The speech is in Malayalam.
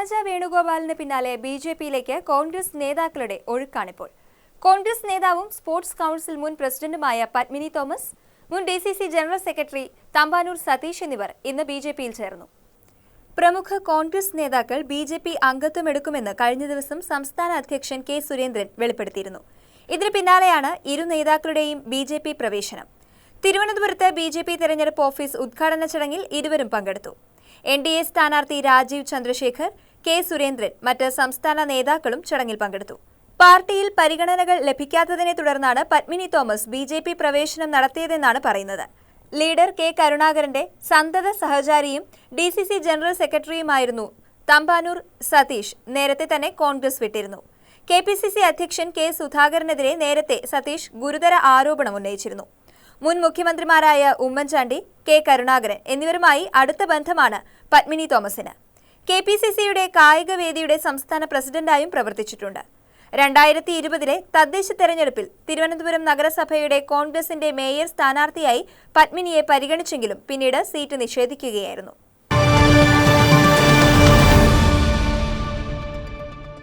പത്മജ വേണുഗോപാലിന് പിന്നാലെ ബി ജെ പിയിലേക്ക് കോൺഗ്രസ് നേതാക്കളുടെ ഒഴുക്കാണിപ്പോൾ. കോൺഗ്രസ് നേതാവും സ്പോർട്സ് കൗൺസിൽ മുൻ പ്രസിഡന്റുമായ പത്മിനി തോമസ് മുൻ D C C general secretary Thampanoor Satheesh എന്നിവർ ഇന്ന് ബി ജെ പിയിൽ ചേർന്നു. പ്രമുഖ കോൺഗ്രസ് നേതാക്കൾ ബി ജെ പി അംഗത്വമെടുക്കുമെന്ന് കഴിഞ്ഞ ദിവസം സംസ്ഥാന അധ്യക്ഷൻ കെ സുരേന്ദ്രൻ വെളിപ്പെടുത്തിയിരുന്നു. ഇതിന് പിന്നാലെയാണ് ഇരു നേതാക്കളുടെയും ബി ജെ പി പ്രവേശനം. തിരുവനന്തപുരത്ത് ബി ജെ പി തെരഞ്ഞെടുപ്പ് ഓഫീസ് ഉദ്ഘാടന ചടങ്ങിൽ ഇരുവരും പങ്കെടുത്തു. എൻ ഡി എ സ്ഥാനാർത്ഥി രാജീവ് ചന്ദ്രശേഖർ കെ സുരേന്ദ്രൻ മറ്റ് സംസ്ഥാന നേതാക്കളും ചടങ്ങിൽ പങ്കെടുത്തു. പാർട്ടിയിൽ പരിഗണനകൾ ലഭിക്കാത്തതിനെ തുടർന്നാണ് Padmini Thomas B J P പ്രവേശനം നടത്തിയതെന്നാണ് പറയുന്നത്. ലീഡർ കെ കരുണാകരന്റെ സന്തത സഹചാരിയും ഡി സി സി ജനറൽ സെക്രട്ടറിയുമായിരുന്നു തമ്പാനൂർ സതീഷ് നേരത്തെ തന്നെ കോൺഗ്രസ് വിട്ടിരുന്നു. കെ പി സി സി അധ്യക്ഷൻ കെ സുധാകരനെതിരെ നേരത്തെ സതീഷ് ഗുരുതര ആരോപണം ഉന്നയിച്ചിരുന്നു. മുൻ മുഖ്യമന്ത്രിമാരായ ഉമ്മൻചാണ്ടി കെ കരുണാകരൻ എന്നിവരുമായി അടുത്ത ബന്ധമാണ് പത്മിനി തോമസിന്. കെ പി സി സിയുടെ കായിക വേദിയുടെ സംസ്ഥാന പ്രസിഡന്റായും പ്രവർത്തിച്ചിട്ടുണ്ട്. രണ്ടായിരത്തി ഇരുപതിലെ തദ്ദേശ തെരഞ്ഞെടുപ്പിൽ തിരുവനന്തപുരം നഗരസഭയുടെ കോൺഗ്രസിന്റെ മേയർ സ്ഥാനാർത്ഥിയായി പത്മിനിയെ പരിഗണിച്ചെങ്കിലും പിന്നീട് സീറ്റ് നിഷേധിക്കുകയായിരുന്നു.